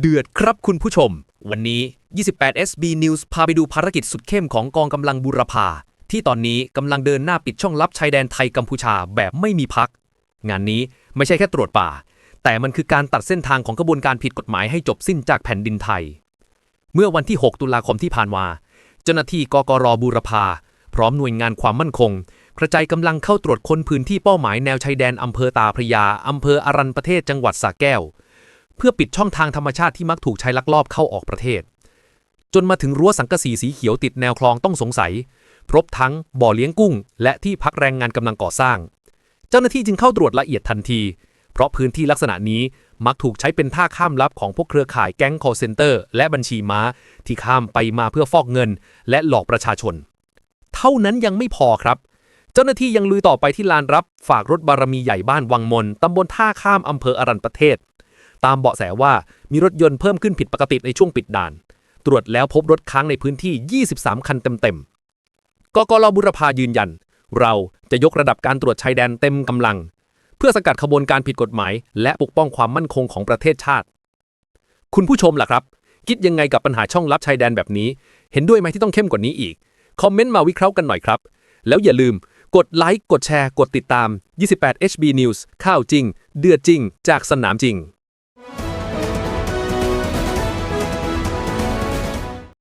เดือดครับคุณผู้ชม วันนี้ 28 SB News พาไปดูภารกิจสุดเข้มของกองกำลังบุรพา ที่ตอนนี้กำลังเดินหน้าปิดช่องลับชายแดนไทยกัมพูชาแบบไม่มีพัก งานนี้ไม่ใช่แค่ตรวจป่า แต่มันคือการตัดเส้นทางของกระบวนการผิดกฎหมายให้จบสิ้นจากแผ่นดินไทย เมื่อวันที่ 6 ตุลาคมที่ผ่านมาเจ้าหน้าที่กกรบูรพา พร้อมหน่วยงานความมั่นคง กระจายกำลังเข้าตรวจค้นพื้นที่เป้าหมายแนวชายแดนอำเภอตาพระยาอำเภออรันประเทศจังหวัดสระแก้ว พื่อปิดช่องทางธรรมชาติที่มักถูกใช้ลักลอบเข้าออกประเทศ จนมาถึงรั้วสังกะสีสีเขียวติดแนวคลองต้องสงสัย พบทั้งบ่อเลี้ยงกุ้ง และที่พักแรงงานกำลังก่อสร้าง เจ้าหน้าที่จึงเข้าตรวจละเอียดทันที เพราะพื้นที่ลักษณะนี้มักถูกใช้เป็นท่าข้ามลับของพวกเครือข่ายแก๊ง call center และบัญชีม้า ที่ข้ามไปมาเพื่อฟอกเงิน และหลอกประชาชน เท่านั้นยังไม่พอครับเจ้าหน้าที่ยังลุยต่อไปที่ลานรับฝากรถบารมีใหญ่บ้านวังมน ตำบลท่าข้ามอำเภออรันประเทศ ตามเบาะแสว่ามีรถยนต์เพิ่มขึ้นผิดปกติในช่วงปิดด่าน ตรวจแล้วพบรถค้างในพื้นที่ 23 คันเต็มๆกกรบุรพายืนยัน เราจะยกระดับการตรวจชายแดนเต็มกำลัง เพื่อสกัดขบวนการผิดกฎหมาย และปกป้องความมั่นคงของประเทศชาติ คุณผู้ชมล่ะครับ คิดยังไงกับปัญหาช่องลับชายแดนแบบนี้ เห็นด้วยไหมที่ต้องเข้มกว่านี้อีกคอมเมนต์มาวิเคราะห์กันหน่อยครับ แล้วอย่าลืมกดไลค์ กดแชร์ กดติดตาม 28 HB News ข่าวจริง เดือดจริง จากสนามจริง